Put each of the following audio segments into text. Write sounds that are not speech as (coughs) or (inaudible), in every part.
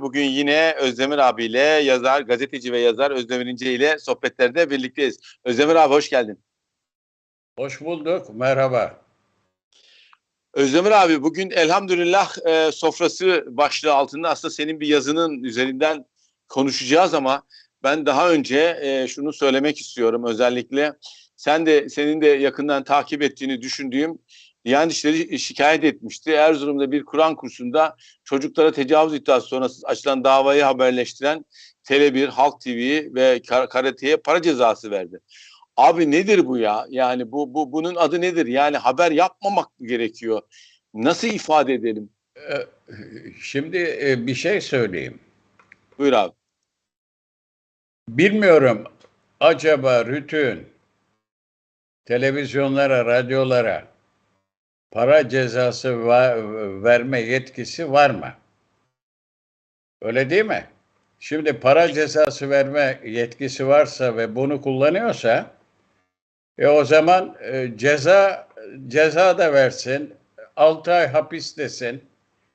Bugün yine Özdemir abiyle yazar, gazeteci ve yazar Özdemir İnce ile sohbetlerde birlikteyiz. Özdemir abi hoş geldin. Hoş bulduk. Merhaba. Özdemir abi bugün elhamdülillah e, sofrası başlığı altında aslında senin bir yazının üzerinden konuşacağız ama ben daha önce e, şunu söylemek istiyorum özellikle sen de senin de yakından takip ettiğini düşündüğüm Diyanet İşleri şikayet etmişti. Erzurum'da bir Kur'an kursunda çocuklara tecavüz iddiası sonrası açılan davayı haberleştiren Tele1, Halk TV ve Karate'ye para cezası verdi. Abi nedir bu ya? Yani bu, bu bunun adı nedir? Yani haber yapmamak mı gerekiyor? Nasıl ifade edelim? Ee, Şimdi e, bir şey söyleyeyim. Buyur abi. Bilmiyorum acaba Rütün televizyonlara, radyolara para cezası verme yetkisi var mı? Öyle değil mi? Şimdi para cezası verme yetkisi varsa ve bunu kullanıyorsa e o zaman e, ceza ceza da versin, 6 ay hapis desin.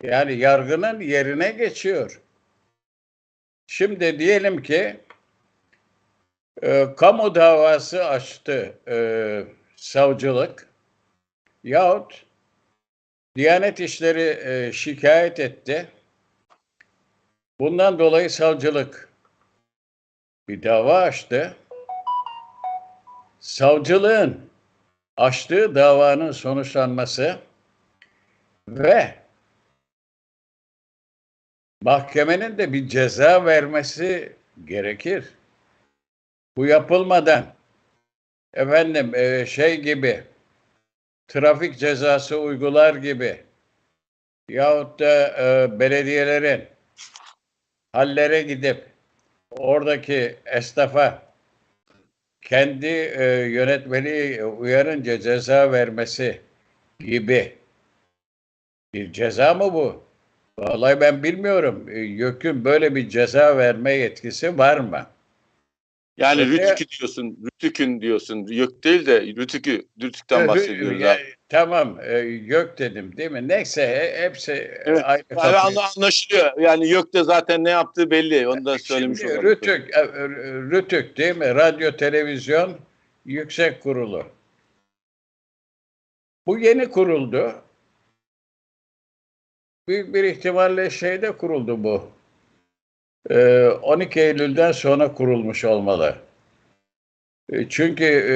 Yani yargının yerine geçiyor. Şimdi diyelim ki e, kamu davası açtı e, savcılık yahut Diyanet İşleri e, şikayet etti. Bundan dolayı savcılık bir dava açtı. Savcılığın açtığı davanın sonuçlanması ve mahkemenin de bir ceza vermesi gerekir. Bu yapılmadan efendim e, şey gibi trafik cezası uygular gibi yahut da e, belediyelerin hallere gidip oradaki esnafa kendi e, yönetmeliği uyarınca ceza vermesi gibi bir ceza mı bu? Vallahi ben bilmiyorum. E, YÖK'ün böyle bir ceza verme yetkisi var mı? Yani Öte- Rütük'ü diyorsun, Rütük'ün diyorsun. Yok değil de Rütük'ü, Rütük'ten bahsediyoruz Ya, abi. Tamam, e, YÖK dedim değil mi? Neyse he- hepsi Evet, aynı Yani anla- anlaşılıyor. Yani yok da zaten ne yaptığı belli. Onu da söylemiş Şimdi olalım. Rütük, e, Rütük değil mi? Radyo Televizyon Yüksek Kurulu. Bu yeni kuruldu. Büyük bir ihtimalle şeyde kuruldu bu. Ee, 12 Eylül'den sonra kurulmuş olmalı. E, Çünkü e,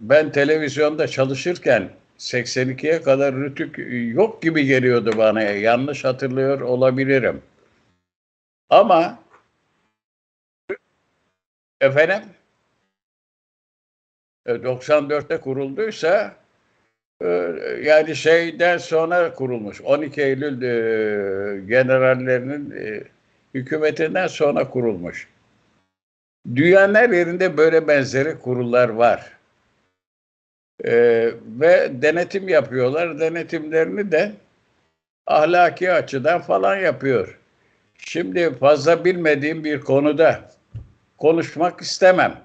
ben televizyonda çalışırken 82'ye kadar Rütük yok gibi geliyordu bana. Yanlış hatırlıyor olabilirim. Ama efendim e, 94'te kurulduysa e, yani şeyden sonra kurulmuş. 12 Eylül e, generallerinin e, hükümetinden sonra kurulmuş. Dünyanın her yerinde böyle benzeri kurullar var. E, ve denetim yapıyorlar. Denetimlerini de ahlaki açıdan falan yapıyor. Şimdi fazla bilmediğim bir konuda konuşmak istemem.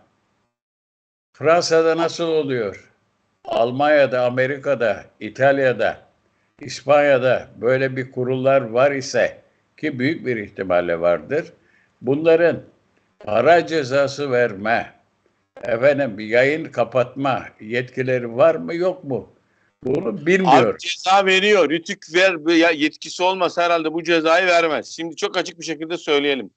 Fransa'da nasıl oluyor? Almanya'da, Amerika'da, İtalya'da, İspanya'da böyle bir kurullar var ise ki büyük bir ihtimalle vardır. Bunların para cezası verme, efendim yayın kapatma yetkileri var mı yok mu? Bunu bilmiyorum. Abi ceza veriyor. Rütük ver ya yetkisi olmasa herhalde bu cezayı vermez. Şimdi çok açık bir şekilde söyleyelim.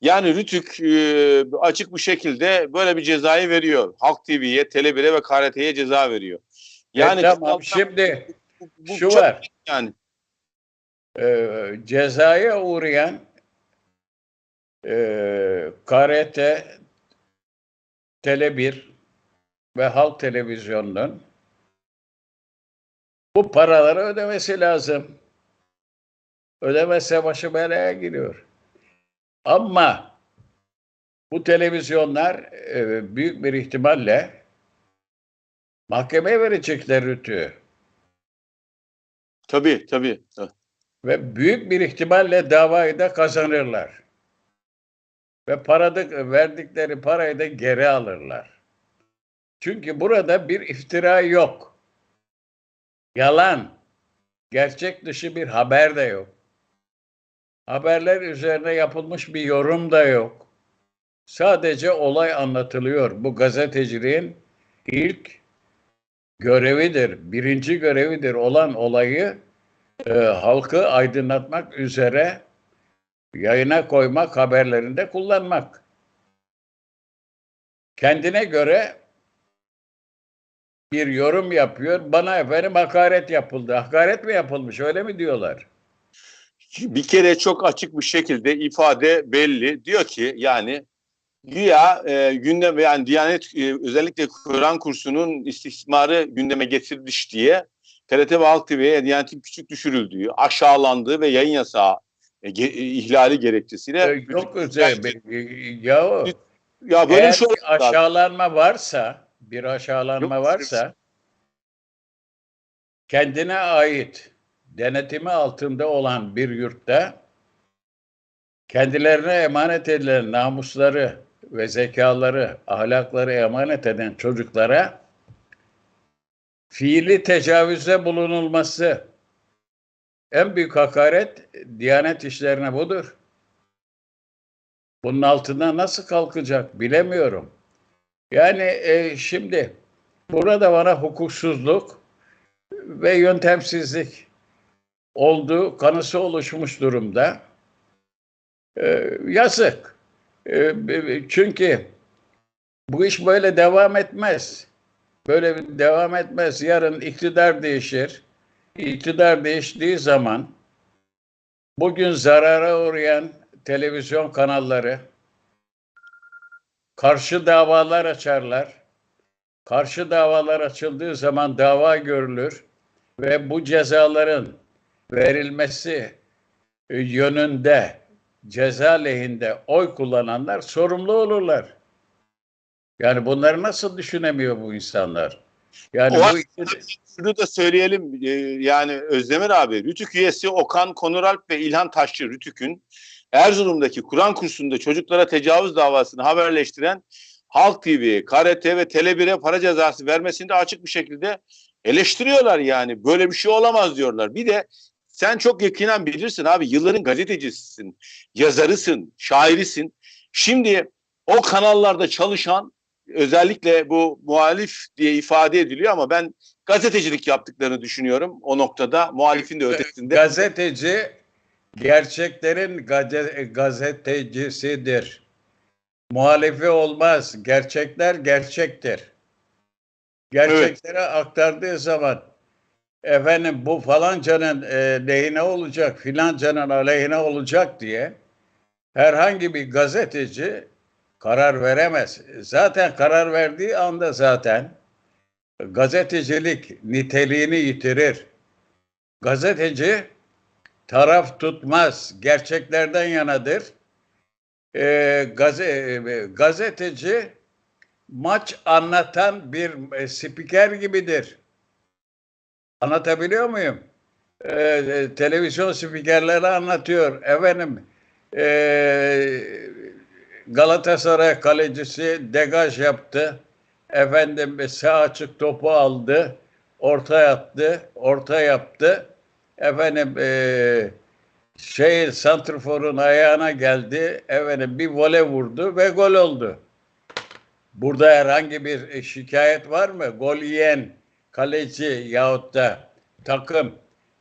Yani Rütük e, açık bir şekilde böyle bir cezayı veriyor. Halk TV'ye, Tele1'e ve KRT'ye ceza veriyor. Yani E, tamam şimdi bu- bu şu var. yani. E, cezaya uğrayan e, KRT, Tele1 ve Halk Televizyonu'nun bu paraları ödemesi lazım. Ödemezse başı belaya giriyor. Ama bu televizyonlar e, büyük bir ihtimalle mahkemeye verecekler rütüğü. Tabii tabii. Ve büyük bir ihtimalle davayı da kazanırlar. Ve parada, verdikleri parayı da geri alırlar. Çünkü burada bir iftira yok. Yalan. Gerçek dışı bir haber de yok. Haberler üzerine yapılmış bir yorum da yok. Sadece olay anlatılıyor. Bu gazeteciliğin ilk görevidir, birinci görevidir olan olayı e, halkı aydınlatmak üzere yayına koymak, haberlerinde kullanmak. Kendine göre bir yorum yapıyor. Bana efendim hakaret yapıldı. Hakaret mi yapılmış öyle mi diyorlar? Bir kere çok açık bir şekilde ifade belli. Diyor ki yani güya e, gündem yani Diyanet e, özellikle Kur'an kursunun istismarı gündeme getirilmiş diye TRT ve Halk TV'ye Diyanet'in küçük düşürüldüğü, aşağılandığı ve yayın yasağı e, ge- e, ihlali gerekçesiyle Ee, Yok özel bir- ya ya böyle eğer bir şey lazım. aşağılanma varsa, bir aşağılanma Yok, varsa kendine ait denetimi altında olan bir yurtta kendilerine emanet edilen namusları ve zekaları, ahlakları emanet eden çocuklara fiili tecavüzde bulunulması en büyük hakaret Diyanet işlerine budur. Bunun altından nasıl kalkacak bilemiyorum. Yani e, şimdi burada bana hukuksuzluk ve yöntemsizlik olduğu kanısı oluşmuş durumda. E, yazık. E, çünkü bu iş böyle devam etmez. Böyle bir devam etmez. Yarın iktidar değişir. İktidar değiştiği zaman bugün zarara uğrayan televizyon kanalları karşı davalar açarlar. Karşı davalar açıldığı zaman dava görülür ve bu cezaların verilmesi yönünde ceza lehinde oy kullananlar sorumlu olurlar. Yani bunları nasıl düşünemiyor bu insanlar? Yani O bu şunu da söyleyelim e, yani Özdemir abi Rütük üyesi Okan Konuralp ve İlhan Taşçı Rütük'ün Erzurum'daki Kur'an kursunda çocuklara tecavüz davasını haberleştiren Halk TV, KRT ve Tele1'e para cezası vermesini de açık bir şekilde eleştiriyorlar yani. Böyle bir şey olamaz diyorlar. Bir de sen çok yakinen bilirsin abi yılların gazetecisisin, yazarısın, şairisin. Şimdi o kanallarda çalışan özellikle bu muhalif diye ifade ediliyor ama ben gazetecilik yaptıklarını düşünüyorum o noktada muhalifin de ötesinde. gazeteci gerçeklerin gaze- gazetecisidir. Muhalifi olmaz. Gerçekler gerçektir. Gerçekleri aktardığı zaman efendim bu falancanın e, lehine olacak, filancanın aleyhine olacak diye herhangi bir gazeteci karar veremez. Zaten karar verdiği anda zaten gazetecilik niteliğini yitirir. Gazeteci taraf tutmaz, gerçeklerden yanadır. Ee, gaze, e, gazeteci maç anlatan bir e, spiker gibidir. Anlatabiliyor muyum? Ee, e, televizyon spikerleri anlatıyor. Efendim e, Galatasaray kalecisi degaj yaptı. Efendim sağ açık topu aldı. Orta attı. Orta yaptı. Efendim e, şey santrforun ayağına geldi. Efendim bir vole vurdu ve gol oldu. Burada herhangi bir şikayet var mı? Gol yiyen kaleci yahut da takım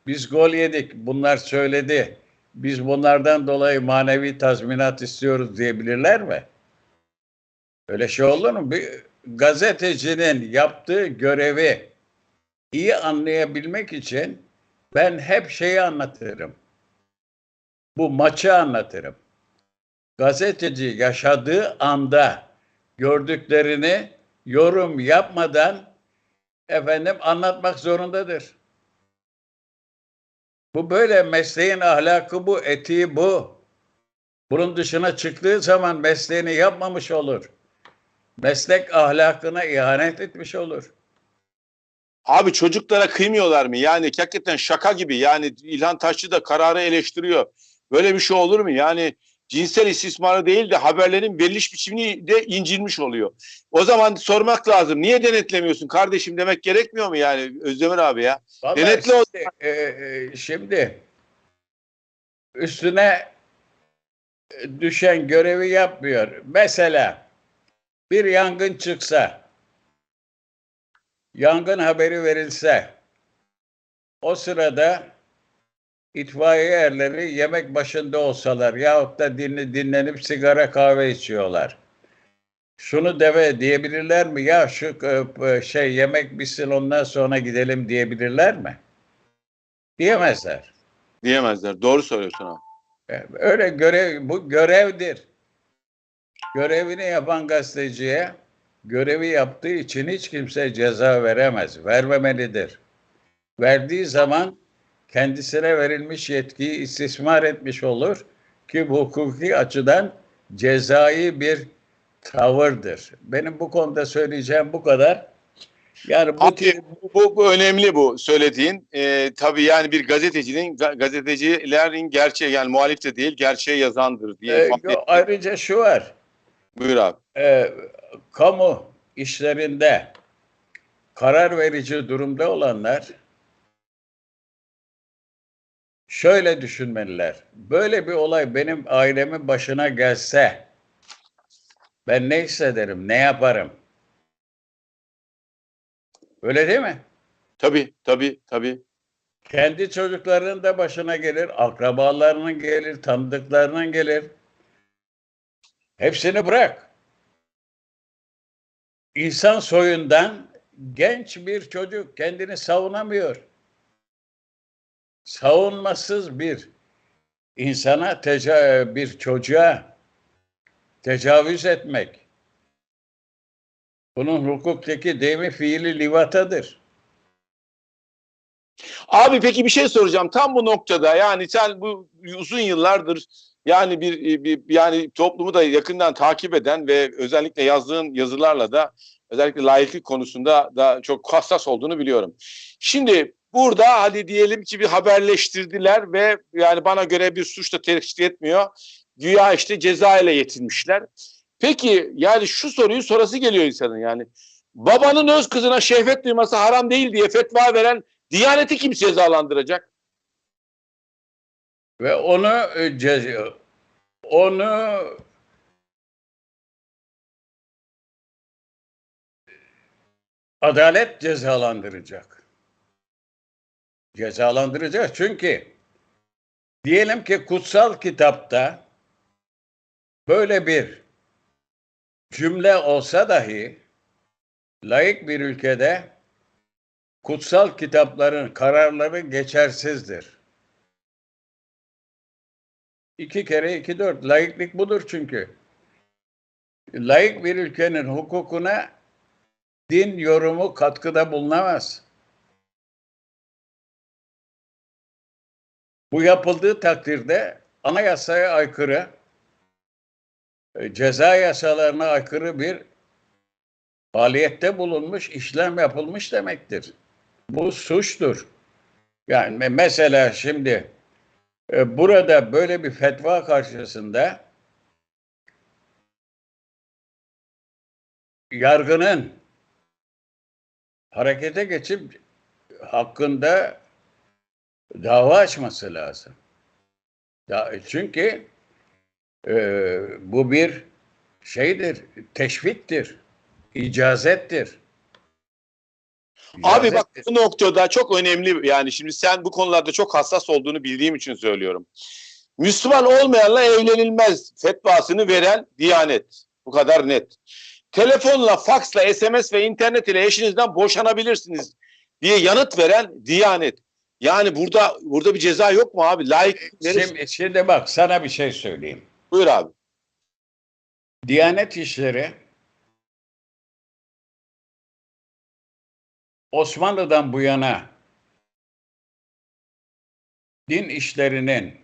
biz gol yedik bunlar söyledi. Biz bunlardan dolayı manevi tazminat istiyoruz diyebilirler mi? Öyle şey olur mu? Bir gazetecinin yaptığı görevi iyi anlayabilmek için ben hep şeyi anlatırım. Bu maçı anlatırım. Gazeteci yaşadığı anda gördüklerini yorum yapmadan efendim anlatmak zorundadır. Bu böyle mesleğin ahlakı bu, etiği bu. Bunun dışına çıktığı zaman mesleğini yapmamış olur. Meslek ahlakına ihanet etmiş olur. Abi çocuklara kıymıyorlar mı? Yani hakikaten şaka gibi. Yani İlhan Taşçı da kararı eleştiriyor. Böyle bir şey olur mu? Yani cinsel istismarı değil de haberlerin veriliş biçimini de incinmiş oluyor. O zaman sormak lazım. Niye denetlemiyorsun kardeşim demek gerekmiyor mu yani Özdemir abi ya? Vallahi Denetli o- e, e, şimdi üstüne düşen görevi yapmıyor. Mesela bir yangın çıksa, yangın haberi verilse, o sırada itfaiye erleri yemek başında olsalar yahut da dinle, dinlenip sigara kahve içiyorlar. Şunu deve diyebilirler mi? Ya şu e, şey yemek bitsin ondan sonra gidelim diyebilirler mi? Diyemezler. Diyemezler. Doğru söylüyorsun abi. E, Öyle görev, bu görevdir. Görevini yapan gazeteciye görevi yaptığı için hiç kimse ceza veremez, vermemelidir. Verdiği zaman kendisine verilmiş yetkiyi istismar etmiş olur ki bu hukuki açıdan cezai bir tavırdır. Benim bu konuda söyleyeceğim bu kadar. Yani bu Abi, tip bu, bu, bu önemli bu söylediğin. Ee, tabii yani bir gazetecinin, ga- gazetecilerin gerçeği yani muhalif de değil gerçeği yazandır diye e, ettim. ayrıca şu var. Buyur abi. e, kamu işlerinde karar verici durumda olanlar şöyle düşünmeliler. Böyle bir olay benim ailemin başına gelse ben ne hissederim, ne yaparım? Öyle değil mi? Tabii tabii tabii. Kendi çocuklarının da başına gelir, akrabalarının gelir, tanıdıklarının gelir. Hepsini bırak. İnsan soyundan genç bir çocuk kendini savunamıyor. Savunmasız bir insana, teca- bir çocuğa tecavüz etmek. Bunun hukuktaki deyimi fiili livatadır. Abi peki bir şey soracağım. Tam bu noktada yani sen bu uzun yıllardır yani bir, bir yani toplumu da yakından takip eden ve özellikle yazdığın yazılarla da özellikle layıklık konusunda da çok hassas olduğunu biliyorum. Şimdi burada hadi diyelim ki bir haberleştirdiler ve yani bana göre bir suç da teşkil etmiyor. Güya işte ceza ile yetinmişler. Peki yani şu soruyu sorası geliyor insanın yani. Babanın öz kızına şehvet duyması haram değil diye fetva veren Diyaneti kim cezalandıracak? Ve onu e, onu adalet cezalandıracak. Cezalandıracak çünkü diyelim ki kutsal kitapta böyle bir cümle olsa dahi layık bir ülkede kutsal kitapların kararları geçersizdir. İki kere iki dört. Laiklik budur çünkü. Laik bir ülkenin hukukuna din yorumu katkıda bulunamaz. Bu yapıldığı takdirde anayasaya aykırı, e, ceza yasalarına aykırı bir faaliyette bulunmuş, işlem yapılmış demektir. Bu suçtur. Yani me- mesela şimdi e, burada böyle bir fetva karşısında yargının harekete geçip hakkında dava açması lazım. Ya, çünkü e, bu bir şeydir, teşviktir, icazettir. Abi bak bu noktada çok önemli yani şimdi sen bu konularda çok hassas olduğunu bildiğim için söylüyorum. Müslüman olmayanla evlenilmez fetvasını veren Diyanet. Bu kadar net. Telefonla, faksla, SMS ve internet ile eşinizden boşanabilirsiniz diye yanıt veren Diyanet. Yani burada burada bir ceza yok mu abi? Layık neresi? Şimdi, şimdi bak sana bir şey söyleyeyim. Buyur abi. Diyanet işleri Osmanlı'dan bu yana din işlerinin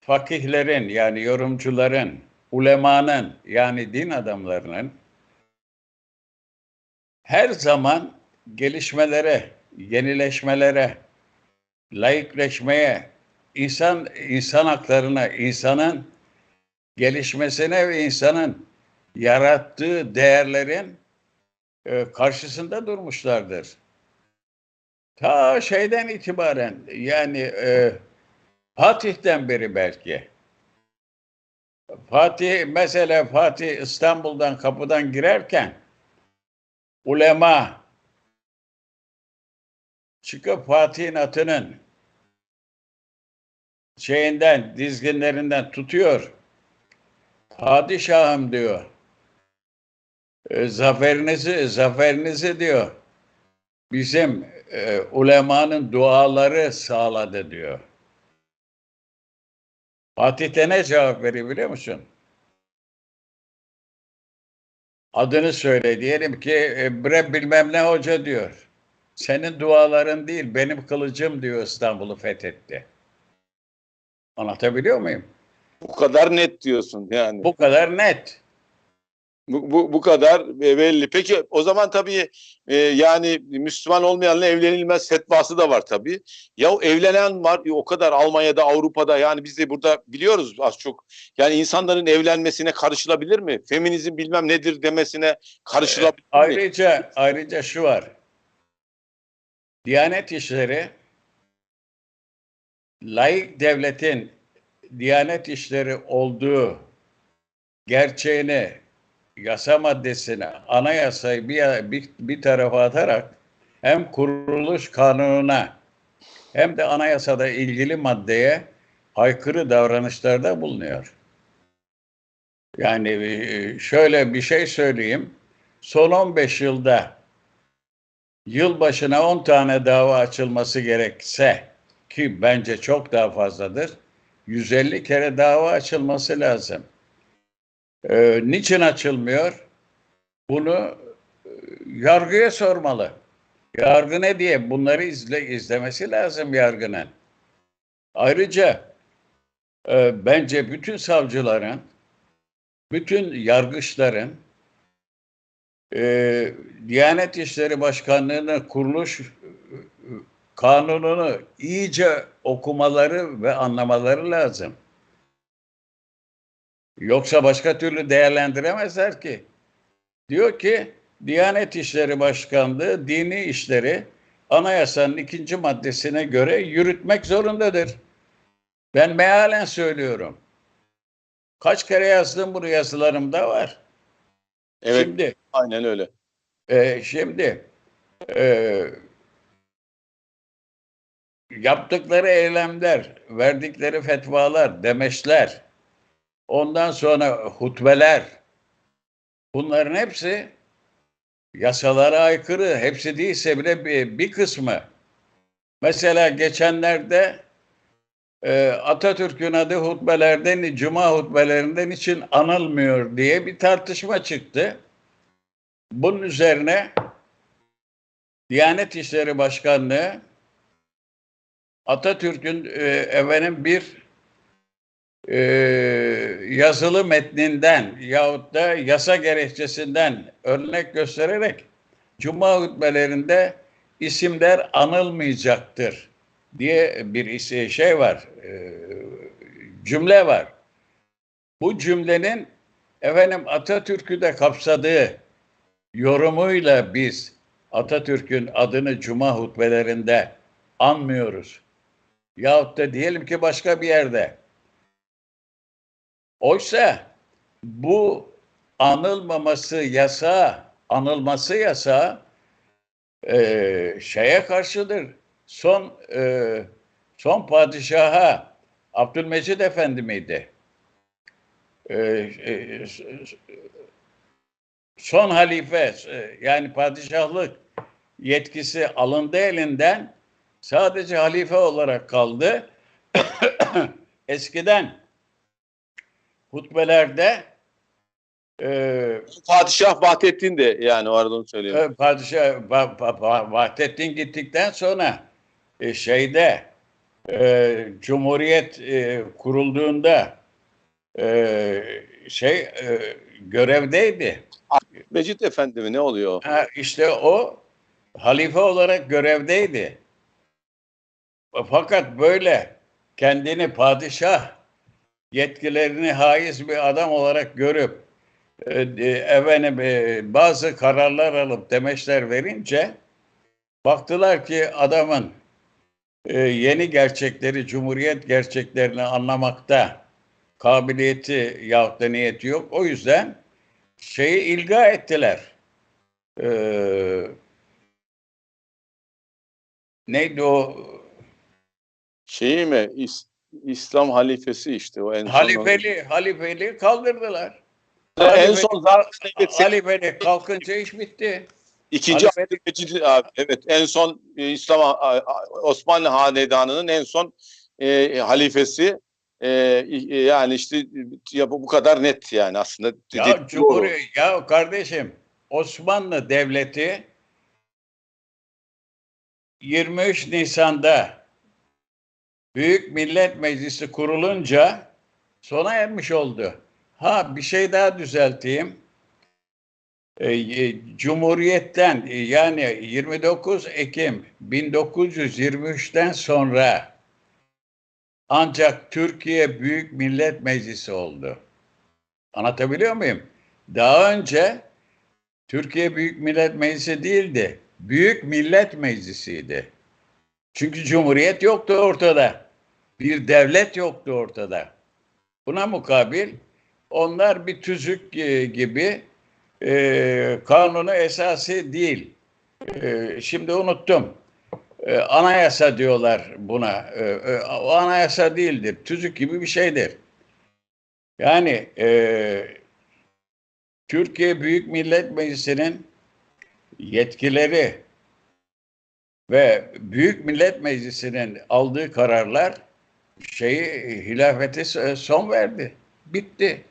fakihlerin yani yorumcuların, ulemanın yani din adamlarının her zaman gelişmelere, yenileşmelere, layıkleşmeye, insan insan haklarına, insanın gelişmesine ve insanın yarattığı değerlerin e, karşısında durmuşlardır. Ta şeyden itibaren yani e, Fatih'ten beri belki Fatih mesela Fatih İstanbul'dan kapıdan girerken ulema çıkıp Fatih'in atının şeyinden, dizginlerinden tutuyor. Padişahım diyor. "e, zaferinizi, zaferinizi diyor. Bizim e, ulemanın duaları sağladı diyor. Fatih de ne cevap veriyor biliyor musun? Adını söyle diyelim ki e, bre bilmem ne hoca diyor. Senin duaların değil benim kılıcım diyor İstanbul'u fethetti. Anlatabiliyor muyum? Bu kadar net diyorsun yani. Bu, Bu kadar net. bu, bu, kadar e, belli. Peki o zaman tabii e, yani Müslüman olmayanla evlenilmez fetvası da var tabii. Ya evlenen var e, o kadar Almanya'da, Avrupa'da yani biz de burada biliyoruz az çok. Yani insanların evlenmesine karışılabilir mi? Feminizm bilmem nedir demesine karışılabilir mi? Ayrıca ayrıca şu var. Diyanet işleri laik devletin Diyanet işleri olduğu gerçeğini yasa maddesine, anayasayı bir, bir, bir tarafa atarak hem kuruluş kanununa hem de anayasada ilgili maddeye aykırı davranışlarda bulunuyor. Yani e, şöyle bir şey söyleyeyim. Son 15 yılda yıl başına 10 tane dava açılması gerekse ki bence çok daha fazladır. 150 kere dava açılması lazım. Ee, niçin açılmıyor? Bunu e, yargıya sormalı. Yargı ne diye bunları izle, izlemesi lazım yargının. Ayrıca e, bence bütün savcıların, bütün yargıçların e, Diyanet İşleri Başkanlığı'nın kuruluş e, kanununu iyice okumaları ve anlamaları lazım. Yoksa başka türlü değerlendiremezler ki. Diyor ki Diyanet İşleri Başkanlığı dini işleri anayasanın ikinci maddesine göre yürütmek zorundadır. Ben mealen söylüyorum. Kaç kere yazdım bunu yazılarımda var. Evet Şimdi aynen öyle. e, şimdi e, yaptıkları eylemler, verdikleri fetvalar, demeçler, ondan sonra hutbeler, bunların hepsi yasalara aykırı. Hepsi değilse bile bir, bir kısmı. Mesela geçenlerde e, Atatürk'ün adı hutbelerden, cuma hutbelerinden için anılmıyor diye bir tartışma çıktı. Bunun üzerine Diyanet İşleri Başkanlığı Atatürk'ün e, bir e, yazılı metninden yahut da yasa gerekçesinden örnek göstererek Cuma hutbelerinde isimler anılmayacaktır diye bir şey var, e, cümle var. Bu cümlenin efendim Atatürk'ü de kapsadığı yorumuyla biz Atatürk'ün adını Cuma hutbelerinde anmıyoruz. Yahut da diyelim ki başka bir yerde. Oysa bu anılmaması yasa, anılması yasa e, şeye karşıdır. Son e, son padişaha Abdülmecid Efendi miydi? E, e, son halife e, yani padişahlık yetkisi alındı elinden sadece halife olarak kaldı. (coughs) Eskiden hutbelerde e, Padişah Vahdettin de yani o arada onu söyleyeyim. e, padişah Va- Va- Va- Vahdettin gittikten sonra e, şeyde e, Cumhuriyet e, kurulduğunda e, şey e, görevdeydi. Mecit Efendi mi ne oluyor? Ha, işte o halife olarak görevdeydi. Fakat böyle kendini padişah yetkilerini haiz bir adam olarak görüp e, e, efendim, e, bazı kararlar alıp demeçler verince baktılar ki adamın e, yeni gerçekleri, cumhuriyet gerçeklerini anlamakta kabiliyeti yahut da niyeti yok. O yüzden şeyi ilga ettiler. Ee, neydi o? Şeyi mi? İs- İslam halifesi işte o en son. Halifeli, halifeli kaldırdılar. En son zaten Halifeli kalkınca iş bitti. İkinci Abdülmecid abi. Evet en son e, İslam Osmanlı Hanedanı'nın en son e, halifesi e, e, yani işte ya bu bu kadar net yani aslında. Ya. Cumhuriyet, ya kardeşim Osmanlı Devleti 23 Nisan'da Büyük Millet Meclisi kurulunca sona ermiş oldu. Ha bir şey daha düzelteyim. Ee, e, Cumhuriyet'ten e, yani 29 Ekim 1923'ten sonra ancak Türkiye Büyük Millet Meclisi oldu. Anlatabiliyor muyum? Daha önce Türkiye Büyük Millet Meclisi değildi. Büyük Millet Meclisi'ydi. Çünkü cumhuriyet yoktu ortada. Bir devlet yoktu ortada. Buna mukabil onlar bir tüzük e, gibi e, kanunu esası değil. E, şimdi unuttum. E, anayasa diyorlar buna. E, o anayasa değildir. Tüzük gibi bir şeydir. Yani e, Türkiye Büyük Millet Meclisi'nin yetkileri ve Büyük Millet Meclisi'nin aldığı kararlar şeyi hilafeti son verdi. Bitti.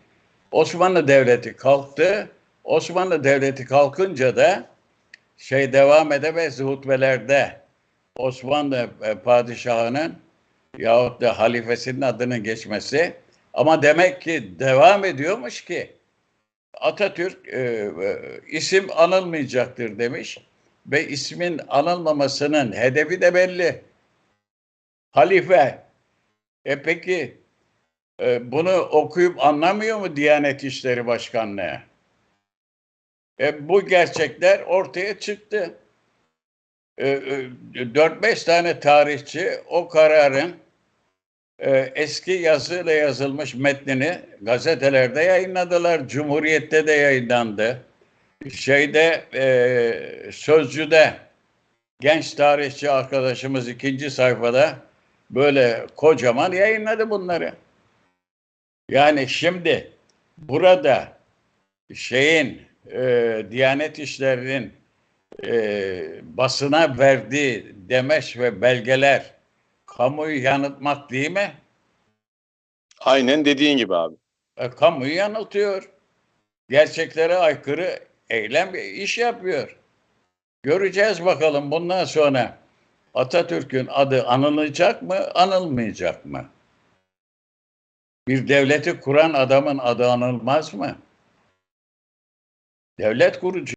Osmanlı Devleti kalktı. Osmanlı Devleti kalkınca da şey devam edemez hutbelerde Osmanlı e, padişahının yahut da halifesinin adının geçmesi ama demek ki devam ediyormuş ki Atatürk e, e, isim anılmayacaktır demiş ve ismin anılmamasının hedefi de belli. Halife. E peki e, bunu okuyup anlamıyor mu Diyanet İşleri Başkanlığı? E, bu gerçekler ortaya çıktı. E, e, 4-5 tane tarihçi o kararın e, eski yazıyla yazılmış metnini gazetelerde yayınladılar. Cumhuriyet'te de yayınlandı. Şeyde e, Sözcü'de genç tarihçi arkadaşımız ikinci sayfada böyle kocaman yayınladı bunları. Yani şimdi burada şeyin e, Diyanet İşleri'nin e, basına verdiği demeç ve belgeler kamuyu yanıltmak değil mi? Aynen dediğin gibi abi. E, kamuyu yanıltıyor. Gerçeklere aykırı eylem iş yapıyor. Göreceğiz bakalım bundan sonra Atatürk'ün adı anılacak mı, anılmayacak mı? Bir devleti kuran adamın adı anılmaz mı? Devlet kurucu